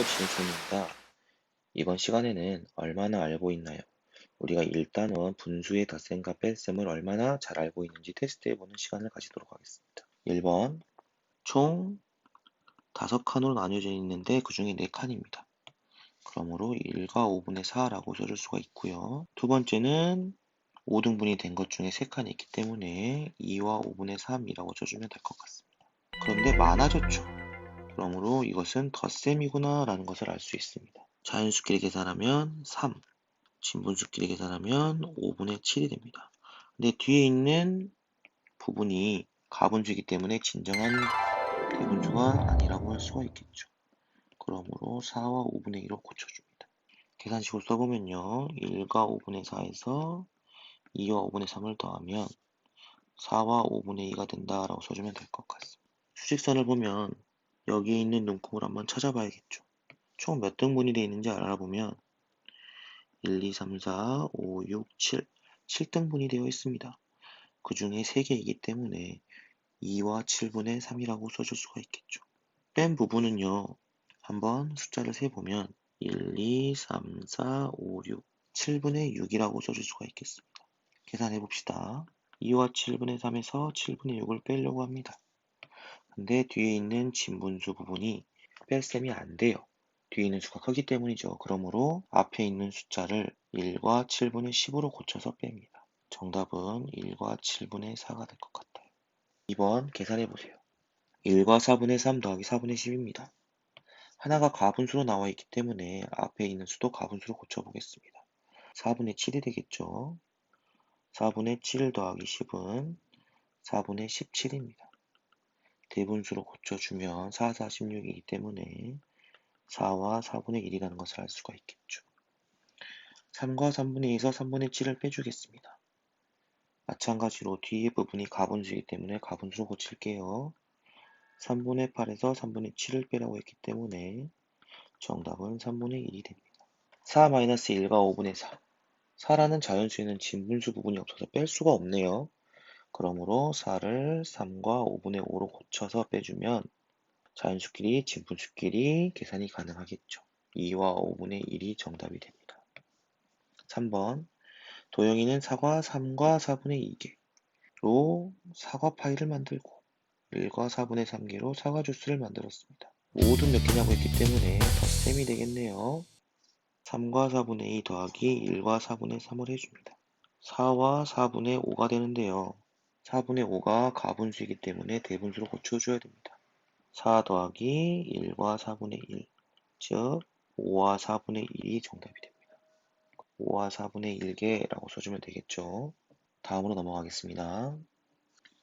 또 진순입니다. 이번 시간에는 얼마나 알고 있나요? 우리가 일단은 분수의 덧셈과 뺄셈을 얼마나 잘 알고 있는지 테스트해보는 시간을 가지도록 하겠습니다. 1번 총 5칸으로 나뉘어져 있는데 그 중에 4칸입니다. 그러므로 1과 5분의 4라고 써줄 수가 있고요. 두 번째는 5등분이 된 것 중에 3칸이 있기 때문에 2와 5분의 3이라고 써주면 될 것 같습니다. 그런데 많아졌죠. 그러므로 이것은 덧셈이구나 라는 것을 알 수 있습니다. 자연수끼리 계산하면 3, 진분수끼리 계산하면 5분의 7이 됩니다. 근데 뒤에 있는 부분이 가분수이기 때문에 진정한 대분수가 아니라고 할 수가 있겠죠. 그러므로 4와 5분의 1로 고쳐줍니다. 계산식을 써보면요. 1과 5분의 4에서 2와 5분의 3을 더하면 4와 5분의 2가 된다라고 써주면 될 것 같습니다. 수직선을 보면 여기에 있는 눈곱을 한번 찾아봐야겠죠. 총 몇 등분이 되어 있는지 알아보면 1, 2, 3, 4, 5, 6, 7, 7등분이 되어 있습니다. 그 중에 3개이기 때문에 2와 7분의 3이라고 써줄 수가 있겠죠. 뺀 부분은요. 한번 숫자를 세보면 1, 2, 3, 4, 5, 6, 7분의 6이라고 써줄 수가 있겠습니다. 계산해 봅시다. 2와 7분의 3에서 7분의 6을 빼려고 합니다. 근데 뒤에 있는 진분수 부분이 뺄셈이 안 돼요. 뒤에 있는 수가 크기 때문이죠. 그러므로 앞에 있는 숫자를 1과 7분의 10으로 고쳐서 뺍니다. 정답은 1과 7분의 4가 될 것 같아요. 2번 계산해 보세요. 1과 4분의 3 더하기 4분의 10입니다. 하나가 가분수로 나와 있기 때문에 앞에 있는 수도 가분수로 고쳐보겠습니다. 4분의 7이 되겠죠. 4분의 7 더하기 10은 4분의 17입니다. 대분수로 고쳐주면 4, 4, 16이기 때문에 4와 4분의 1이라는 것을 알 수가 있겠죠. 3과 3분의 2에서 3분의 7을 빼주겠습니다. 마찬가지로 뒤에 부분이 가분수이기 때문에 가분수로 고칠게요. 3분의 8에서 3분의 7을 빼라고 했기 때문에 정답은 3분의 1이 됩니다. 4-1과 5분의 4 4라는 자연수에는 진분수 부분이 없어서 뺄 수가 없네요. 그러므로 4를 3과 5분의 5로 고쳐서 빼주면 자연수끼리 진분수끼리 계산이 가능하겠죠. 2와 5분의 1이 정답이 됩니다. 3번 도영이는 사과 3과 4분의 2개로 사과 파이를 만들고 1과 4분의 3개로 사과 주스를 만들었습니다. 모두 몇 개냐고 했기 때문에 덧셈이 되겠네요. 3과 4분의 2 더하기 1과 4분의 3을 해줍니다. 4와 4분의 5가 되는데요. 4분의 5가 가분수이기 때문에 대분수로 고쳐줘야 됩니다. 4 더하기 1과 4분의 1, 즉 5와 4분의 1이 정답이 됩니다. 5와 4분의 1개라고 써주면 되겠죠. 다음으로 넘어가겠습니다.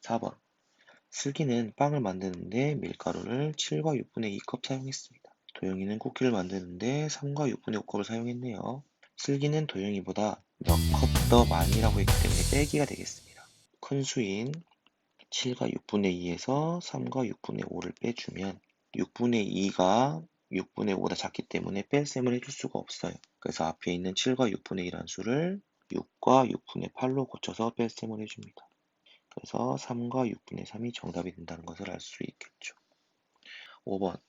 4번 슬기는 빵을 만드는데 밀가루를 7과 6분의 2컵 사용했습니다. 도영이는 쿠키를 만드는데 3과 6분의 5컵을 사용했네요. 슬기는 도영이보다 몇 컵 더 많이라고 했기 때문에 빼기가 되겠습니다. 큰 수인 7과 6분의 2에서 3과 6분의 5를 빼주면 6분의 2가 6분의 5보다 작기 때문에 뺄셈을 해줄 수가 없어요. 그래서 앞에 있는 7과 6분의 1한 수를 6과 6분의 8로 고쳐서 뺄셈을 해줍니다. 그래서 3과 6분의 3이 정답이 된다는 것을 알 수 있겠죠. 5번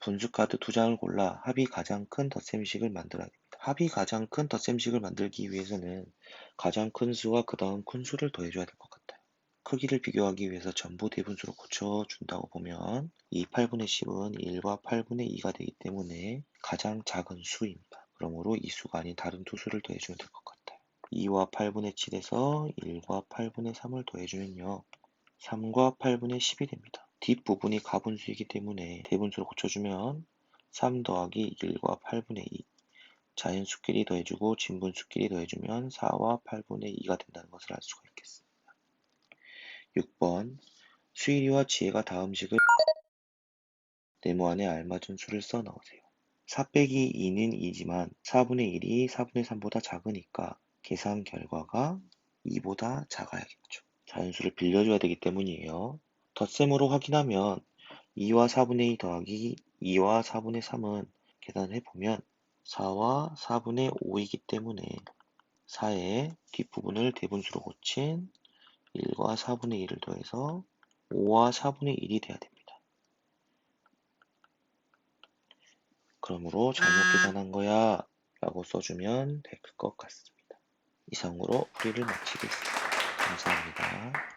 분수카드 두 장을 골라 합이 가장 큰 덧셈식을 만들어야 됩니다. 합이 가장 큰 덧셈식을 만들기 위해서는 가장 큰 수와 그 다음 큰 수를 더해줘야 될 것 같아요. 크기를 비교하기 위해서 전부 대분수로 고쳐준다고 보면 이 8분의 10은 1과 8분의 2가 되기 때문에 가장 작은 수입니다. 그러므로 이 수가 아닌 다른 두 수를 더해주면 될 것 같아요. 2와 8분의 7에서 1과 8분의 3을 더해주면요. 3과 8분의 10이 됩니다. 뒷부분이 가분수이기 때문에 대분수로 고쳐주면 3 더하기 1과 8분의 2 자연수끼리 더해주고 진분수끼리 더해주면 4와 8분의 2가 된다는 것을 알 수가 있겠습니다. 6번 수일이와 지혜가 다음 식을 네모 안에 알맞은 수를 써 넣으세요. 4 빼기 2는 2지만 4분의 1이 4분의 3보다 작으니까 계산 결과가 2보다 작아야겠죠. 자연수를 빌려줘야 되기 때문이에요. 덧셈으로 확인하면 2와 4분의 2 더하기 2와 4분의 3은 계산해 보면 4와 4분의 5이기 때문에 4의 뒷부분을 대분수로 고친 1과 4분의 1을 더해서 5와 4분의 1이 돼야 됩니다. 그러므로 잘못 계산한 거야 라고 써주면 될 것 같습니다. 이상으로 풀이를 마치겠습니다. 감사합니다.